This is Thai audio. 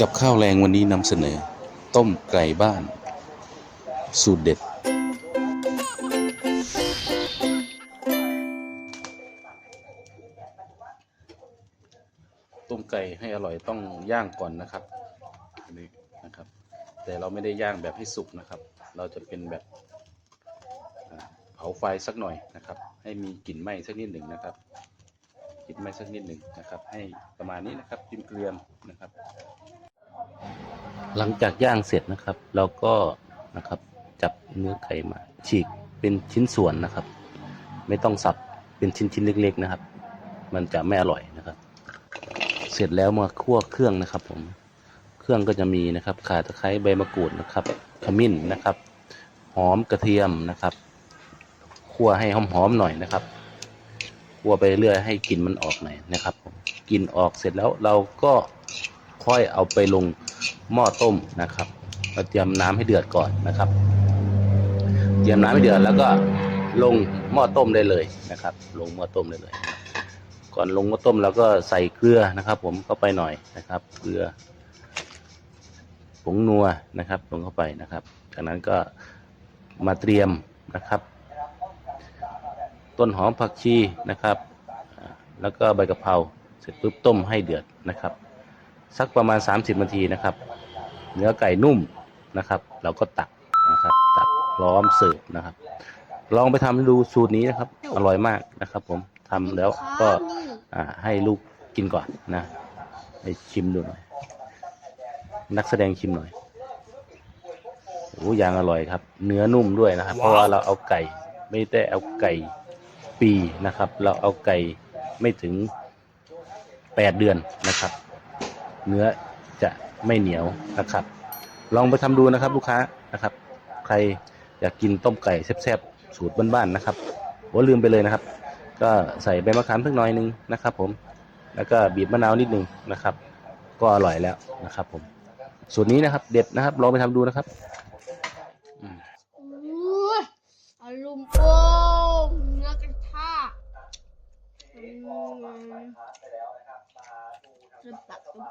กับข้าวแรงวันนี้นำเสนอ ต้มไก่บ้าน สูตรเด็ด ต้มไก่ให้อร่อยต้องย่างก่อนนะครับนนี้นะครับ แต่เราไม่ได้ย่างแบบให้สุกนะครับ เราจะเป็นแบบเผาไฟสักหน่อยนะครับ ให้มีกลิ่นไหม้สักนิดหนึ่งนะครับ กลิ่นไม้สักนิดหนึ่งนะครับ ให้ประมาณนี้นะครับกินเกรียมนะครับ หลังจากย่างเสร็จนะครับ เราก็นะครับจับเนื้อไก่มา ฉีกเป็นชิ้นส่วนนะครับ ไม่ต้องสับเป็นชิ้นๆเล็ก ๆนะครับ มันจะไม่อร่อยนะครับ เสร็จแล้วมาคั่วเครื่องนะครับผมเครื่องก็จะมีนะครับข่าตะไคร้ใบมะกรูดนะครับขมิ้นนะครับ หอมกระเทียมนะครับ คั่วให้หอมๆหน่อยนะครับ คั่วไปเรื่อยให้กลิ่นมันออกหน่อยนะครับผมกลิ่นออกเสร็จแล้วเราก็ค่อยเอาไปลงหม้อต้มนะครับเราเตรียมน้ำให้เดือดก่อนนะครับ เตรียมน้ำให้เดือดแล้วก็ลงหม้อต้มได้เลยนะครับ ลงหม้อต้มได้เลย ก่อนลงหม้อต้มเราก็ใส่เกลือนะครับ ผมเข้าไปหน่อยนะครับ เกลือผงนัวนะครับ ลงเข้าไปนะครับ จากนั้นก็มาเตรียมนะครับ ต้นหอมผักชีนะครับอ่าแล้วก็ใบกะเพราเสร็จปุ๊บต้มให้เดือดนะครับ สักประมาณ 30นาทีนะครับ เนื้อไก่นุ่มนะครับ เราก็ตักนะครับ ตักพร้อมเสิร์ฟนะครับ ลองไปทำดูสูตรนี้นะครับ อร่อยมากนะครับ ผมทำแล้วก็อ่าให้ลูกกินก่อนนะให้ชิมดูหน่อยนักแสดงชิมหน่อยโอ้ยางอร่อยครับ เนื้อนุ่มด้วยนะครับ เพราะว่าเราเอาไก่ ไม่ได้เอาไก่ ปีนะครับ เราเอาไก่ไม่ถึงแปดเดือนนะครับ เนื้อจะไม่เหนียวนะครับ ลองไปทำดูนะครับ ลูกค้านะครับ ใครอยากกินต้มไก่แซ่บๆสูตรบ้านๆนะครับว่าลืมไปเลยนะครับ ก็ใส่ใบมะขามสักหน่อยหนึงนะครับ ผม แล้วก็บีบมะนาวนิดนึงนะครับ ก็อร่อยแล้วนะครับ ผม สูตรนี้นะครับ เด็ดนะครับลองไปทำดูนะครับ 这是板凳